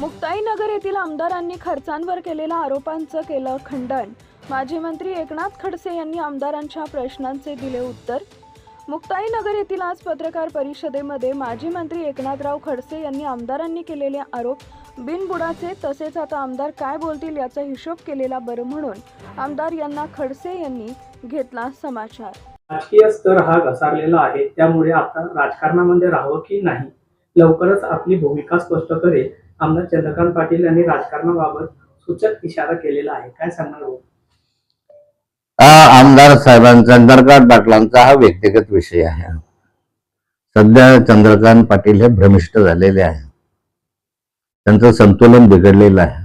मुक्ताईनगर येथील आमदारांनी खर्चांवर केलेल्या आरोपांचं केलं खंडन. माजी मंत्री एकनाथ खडसे यांनी आमदारांच्या प्रश्नांचे दिले उत्तर. मुक्ताईनगर येथील आज पत्रकार परिषदेमध्ये माजी मंत्री एकनाथराव खडसे यांनी आमदारांनी केलेले आरोप बिनबुडाचे तसेच आता आमदार काय बोलतील याचा हिशोब केलेला बरं म्हणून आमदार यांना खडसे यांनी घेतला समाचार. राजकीय स्तर हा घसारलेला आहे त्यामुळे आता राजकारणामध्ये राहावं की नाही लवकरच आपली भूमिका स्पष्ट करेल. आमदार चंद्रकांत पाटील यांनी राजकारणाबाबत सूचक इशारा केलेला आहे. काय सांगणार हा आमदार साहेबांचा चंद्रकांत पाटलांचा हा व्यक्तिगत विषय आहे. सध्या चंद्रकांत पाटील हे भ्रमिष्ट झालेले आहे. त्यांचं संतुलन बिघडलेलं आहे.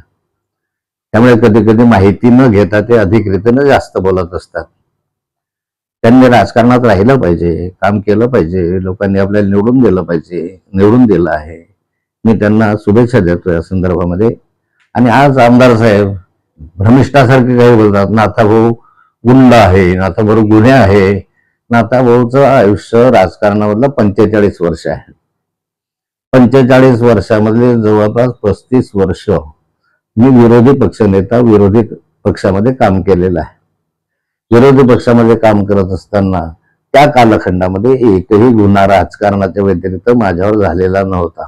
त्यामुळे कधी कधी माहिती न घेता ते अधिकृतीनं जास्त बोलत असतात. त्यांनी राजकारणात राहिलं पाहिजे काम केलं पाहिजे लोकांनी आपल्याला निवडून दिलं पाहिजे निवडून दिलं आहे. मी त्यांना शुभेच्छा देतो या संदर्भामध्ये. आणि आज आमदार साहेब भ्रमिष्ठासारखे काही बोलतात नाथाभाऊ गुंड आहे नाथाभाऊ गुन्हे आहे नाथाभाऊचं आयुष्य राजकारणामधलं पंचेचाळीस वर्ष आहे. पंचेचाळीस वर्षामधले जवळपास पस्तीस वर्ष मी विरोधी पक्षनेता विरोधी पक्षामध्ये काम केलेलं आहे. विरोधी पक्षामध्ये काम करत असताना त्या कालखंडामध्ये एकही गुन्हा राजकारणाच्या व्यतिरिक्त माझ्यावर झालेला नव्हता.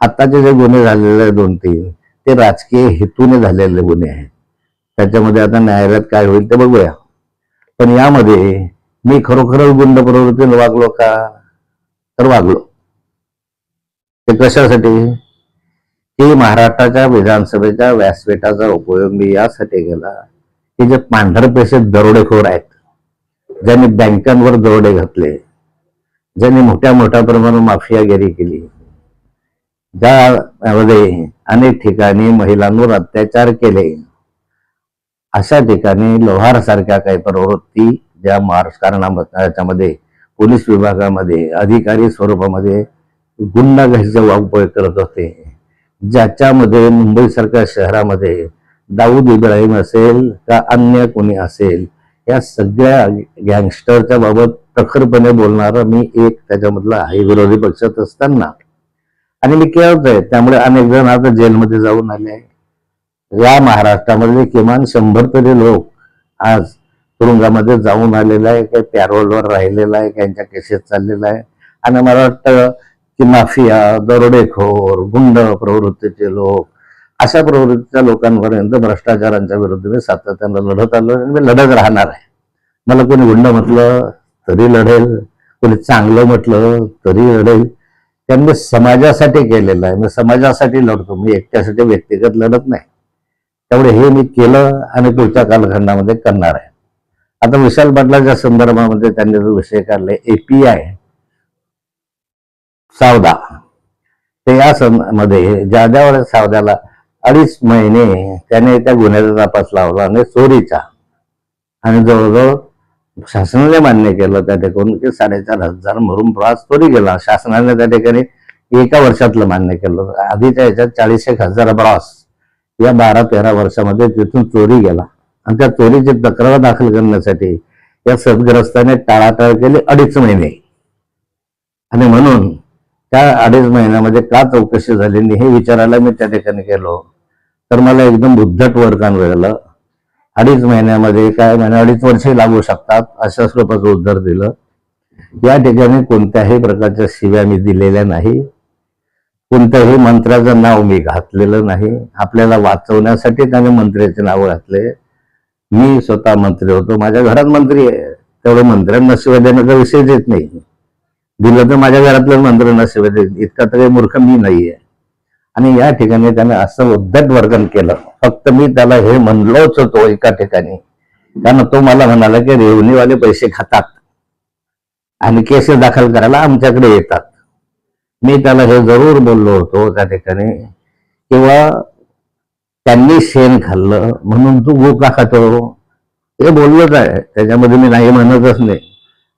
आत्ताचे जे गुन्हे झालेले आहेत दोन तीन ते राजकीय हेतूने झालेले गुन्हे आहेत. त्याच्यामध्ये आता न्यायालयात काय होईल ते बघूया. पण यामध्ये मी खरोखरच गुंड प्रवृत्तीने वागलो का? तर वागलो. ते कशासाठी? की महाराष्ट्राच्या विधानसभेच्या व्यासपीठाचा उपयोग मी यासाठी केला की जे पांढरपेशे दरोडेखोर आहेत ज्यांनी बँकांवर दरोडे घातले ज्यांनी मोठ्या मोठ्या प्रमाणात माफियागिरी केली ज्यामध्ये अनेक ठिकाणी महिलांवर अत्याचार केले. अशा ठिकाणी लोहार सारख्या काही प्रवृत्ती ज्या महाराष्ट्रामध्ये पोलीस विभागामध्ये अधिकारी स्वरूपामध्ये गुंडागीचा वापर करत होते. ज्याच्यामध्ये मुंबईसारख्या शहरामध्ये दाऊद इब्राहिम असेल का अन्य कोणी असेल या सगळ्या गँगस्टरच्या बाबत प्रखरपणे बोलणारा मी एक त्याच्यामधला आहे विरोधी पक्षात असताना. आणि मी आहे. त्यामुळे अनेक जण आता जेलमध्ये जाऊन आले. आहे या महाराष्ट्रामध्ये किमान शंभर तरी लोक आज तुरुंगामध्ये जाऊन आलेला आहे काही पॅरोलवर राहिलेला आहे त्यांच्या केसेस चाललेला आहे आणि मला वाटतं की माफिया दरोडेखोर गुंड प्रवृत्तीचे लोक अशा प्रवृत्तीच्या लोकांपर्यंत भ्रष्टाचारांच्या विरुद्ध मी सातत्यानं लढत आलो आणि मी लढत राहणार आहे. मला कोणी गुंड म्हटलं तरी लढेल. कोणी चांगलं म्हटलं तरी लढेल. त्यांनी समाजासाठी केलेलं आहे. मी समाजासाठी लढतो. मी एकट्यासाठी व्यक्तिगत लढत नाही. त्यामुळे हे मी केलं आणि पुढच्या कालखंडामध्ये करणार आहे. आता विशाल पाटलाच्या संदर्भामध्ये त्यांनी जो विषय काढले एपीआय सावदा ते या सं- मध्ये ज्याद्यावर सावद्याला अडीच महिने त्याने त्या गुन्ह्याचा तपास लावला आणि चोरीचा. आणि जवळजवळ शासनाने मान्य केलं त्या ठिकाणी. की साडेचार हजार मरून प्रवास चोरी गेला शासनाने त्या ठिकाणी एका वर्षातलं मान्य केलं. आधीच्या याच्यात चाळीस एक हजार प्रवास या बारा तेरा वर्षामध्ये तिथून चोरी गेला आणि त्या चोरीची तक्रार दाखल करण्यासाठी या सदग्रस्ताने टाळाटाळ केली अडीच महिने. आणि म्हणून त्या अडीच महिन्यामध्ये का चौकशी झाली नाही हे विचारायला मी त्या ठिकाणी गेलो. तर मला एकदम बुद्धट वर्गान मिळालं. अडीच महिन्यामध्ये काय महिन्या अडीच वर्षे लागू शकतात अशा स्वरूपाचं उत्तर दिलं. या ठिकाणी कोणत्याही प्रकारच्या शिव्या मी दिलेल्या नाही. कोणत्याही मंत्र्याचं नाव मी घातलेलं नाही. आपल्याला वाचवण्यासाठी त्याने मंत्र्याचे नाव घातले. मी स्वतः मंत्री होतो. माझ्या घरात मंत्री आहे. तेवढं मंत्र्यांना शिवाय देण्याचा विषय येत नाही. दिलं तर माझ्या घरातलं मंत्र्यांना शिवाय देत इतका तर काही मूर्ख मी नाहीये. आणि या ठिकाणी त्याने असं उद्धट वर्गन केलं. फक्त मी त्याला हे म्हणलोच होतो एका ठिकाणी. कारण तो मला म्हणाला की रेवणीवाले पैसे खातात. आणि केस दाखल करायला आमच्याकडे येतात. मी त्याला हे जरूर बोललो होतो त्या ठिकाणी. किंवा त्यांनी शेण खाल्लं. म्हणून तू गोका खातो. हे बोललोच आहे. त्याच्यामध्ये मी नाही म्हणतच नाही.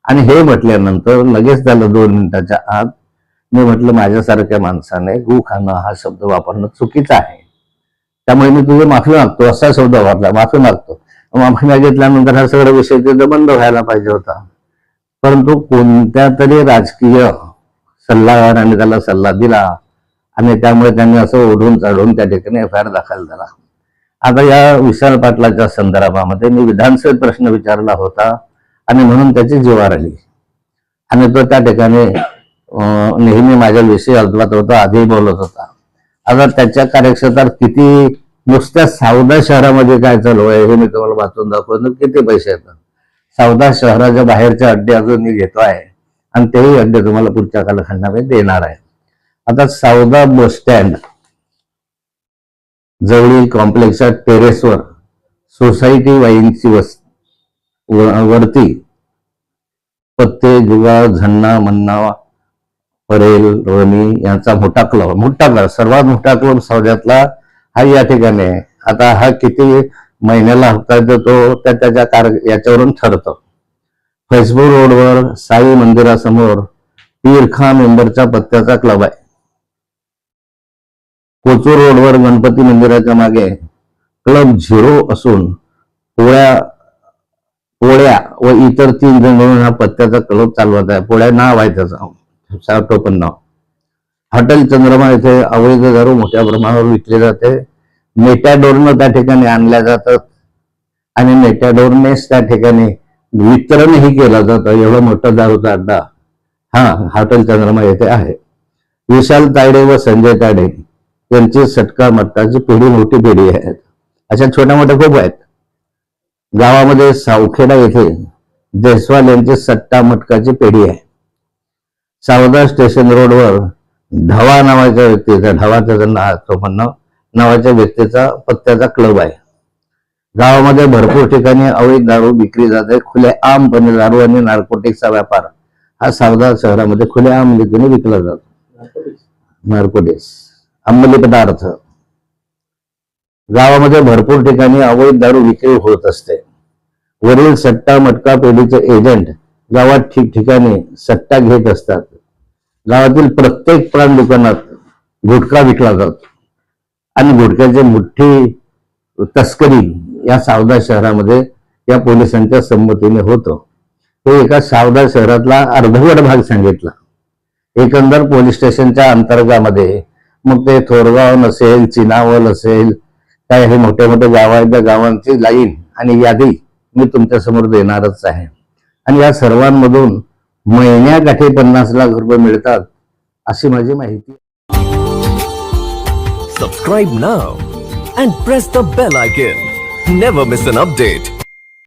आणि हे म्हटल्यानंतर लगेच झालं दोन मिनिटाच्या आत मी म्हटलं माझ्यासारख्या माणसाने गु खाणं हा शब्द वापरणं चुकीचा आहे. त्यामुळे मी तुझं माफी मागतो असा शब्द वापरला माफी मागतो. माफी मागितल्यानंतर हा सगळा विषय तिथं बंद व्हायला पाहिजे होता. परंतु कोणत्या तरी राजकीय सल्लागाराने त्याला सल्ला दिला आणि त्यामुळे त्यांनी असं ओढून चढून त्या ठिकाणी एफ आय आर दाखल झाला. आता या विशाल पाटलाच्या संदर्भामध्ये मी विधानसभेत प्रश्न विचारला होता आणि म्हणून त्याची जीवार आली. आणि तो त्या ठिकाणी नेहमी माझ्या विषयी अद्वत होता आधी बोलत होता. आता त्याच्या कार्यक्षेत्रात किती नुसत्या सावदा शहरामध्ये काय चालू आहे हे मी तुम्हाला वाचून दाखवतो किती पैसे येतात. सावदा शहराच्या बाहेरचे अड्डे अजून मी घेतो आहे आणि तेही अड्डे तुम्हाला पुढच्या कालखंडामध्ये देणार आहे. आता सावदा बस स्टँड जवळील कॉम्प्लेक्सच्या टेरेसवर सोसायटी वाईनची वस वरती पत्ते जुगार झन्ना मन्ना परेल रोनी यांचा मोठा क्लब मोठा क्लब सर्वात मोठा क्लब सौद्यातला हा या ठिकाणी आहे. आता हा किती महिन्याला हप्ता देतो त्या त्याच्या कार याच्यावरून ठरतो. फैसबुक रोडवर साई मंदिरासमोर पीरखा मेंबरच्या पत्त्याचा क्लब आहे. कोचूर रोडवर गणपती मंदिराच्या मागे क्लब झिरो असून पोळ्या पोळ्या व इतर तीन जण म्हणून हा पत्त्याचा क्लब चालवत आहे. पोळ्या नाव आहे त्याचा. टोपण हॉटेल चंद्रमा येथे अवैध दारू मोठ्या प्रमाणावर विकले जाते. नेट्याडोरनं त्या ठिकाणी आणल्या जातात. आणि नेट्याडोरनेच त्या ठिकाणी वितरणही केलं जातं. एवढं मोठं दारूचा अड्डा हा हॉटेल चंद्रमा येथे आहे. विशाल तायडे व संजय ताडे यांची सटका मटकाची पिढी मोठी पिढी आहे. अशा छोट्या मोठ्या खूप आहेत. गावामध्ये सावखेडा येथे जयस्वाल यांची सट्टा मटकाची पेढी आहे. सावदा स्टेशन रोडवर ढवा नावाच्या व्यक्तीचा ढवा त्याचं नाव नाव नावाच्या व्यक्तीचा पत्त्याचा क्लब आहे. गावामध्ये भरपूर ठिकाणी अवैध दारू विक्री जाते. खुले आमपणे दारू आणि नार्कोटिक्सचा व्यापार. हा सावदा शहरामध्ये खुले आम रीतीने विकला जातो. नार्कोटिक्स. अंमली पदार्थ. गावामध्ये भरपूर ठिकाणी अवैध दारू विक्री होत असते. वरील सट्टा मटका पेढीचे एजंट गावात ठिकठिकाणी सट्टा घेत असतात. गावातील प्रत्येक प्राण दुकानात गुटखा विकला जातो. आणि गुटख्याची मोठी तस्करी या सावदा शहरामध्ये या पोलिसांच्या संमतीने होतं. तो एका सावदा शहरातला अर्धवट भाग सांगितला. एकंदर पोलीस स्टेशनच्या अंतर्गामध्ये मग ते थोरगाव नसेल चिनावल असेल काय हे मोठे मोठे गाव आहेत त्या गावांची लाईन आणि यादी मी तुमच्यासमोर देणारच आहे. आणि या सर्वांमधून महिन्यात आठे पन्नास लाख रुपये मिळतात अशी माझी माहिती. सबस्क्राईब ना and press the bell icon never miss an update